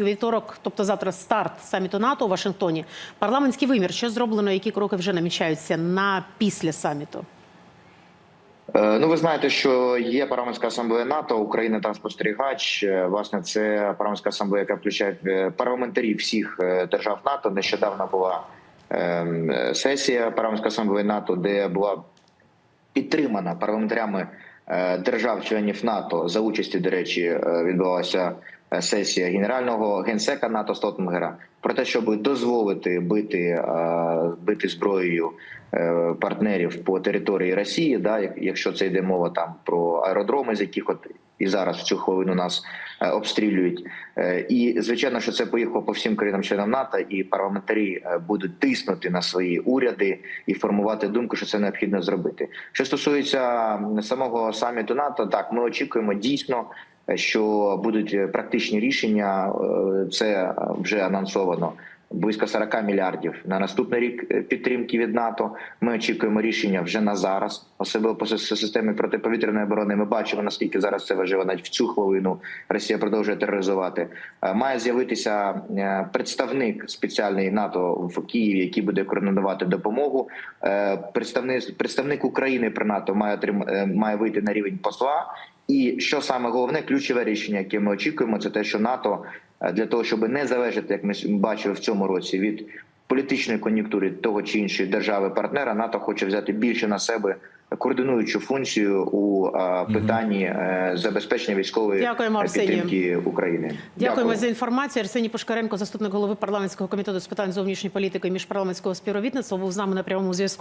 у вівторок, тобто завтра старт саміту НАТО у Вашингтоні. Парламентський вимір, що зроблено, які кроки вже намічаються на після саміту? Е, Ну, ви знаєте, що є парламентська асамблея НАТО, Україна там спостерігач. Е, Власне, це парламентська асамблея, яка включає е, парламентарів всіх держав НАТО. Нещодавно була ем, сесія парламентської асамблеї НАТО, де була підтримана парламентарями держав-членів НАТО за участі, до речі, відбулася е, сесія генерального генсека НАТО Столтенгера про те, щоб дозволити бити, е, бити зброєю е, партнерів по території Росії, да, як- якщо це йде мова там про аеродроми, з яких от і зараз в цю хвилину нас е, обстрілюють. І звичайно, що це поїхало по всім країнам-членам НАТО, і парламентарі будуть тиснути на свої уряди і формувати думку, що це необхідно зробити. Що стосується самого саміту НАТО, так ми очікуємо дійсно. Що будуть е, практичні рішення, Е, це вже анонсовано близько 40 мільярдів на наступний рік е, підтримки від НАТО. Ми очікуємо рішення вже на зараз, особливо по системі протиповітряної оборони. Ми бачимо наскільки зараз це важливо. Навіть в цю хвилину Росія продовжує тероризувати. Має з'явитися представник спеціальний НАТО в Києві, який буде координувати допомогу. Представник представник України при НАТО має має вийти на рівень посла. І що саме головне, ключове рішення, яке ми очікуємо, це те, що НАТО е, для того, щоб не залежати, як ми бачили в цьому році, від політичної кон'юнктури того чи іншої держави-партнера, НАТО хоче взяти більше на себе координуючу функцію у е, питанні е, забезпечення військової Дякуємо, підтримки України. Дякуємо Дякую. за інформацію. Арсеній Пушкаренко, заступник голови парламентського комітету з питань зовнішньої політики і міжпарламентського співробітництва, був з нами на прямому зв'язку.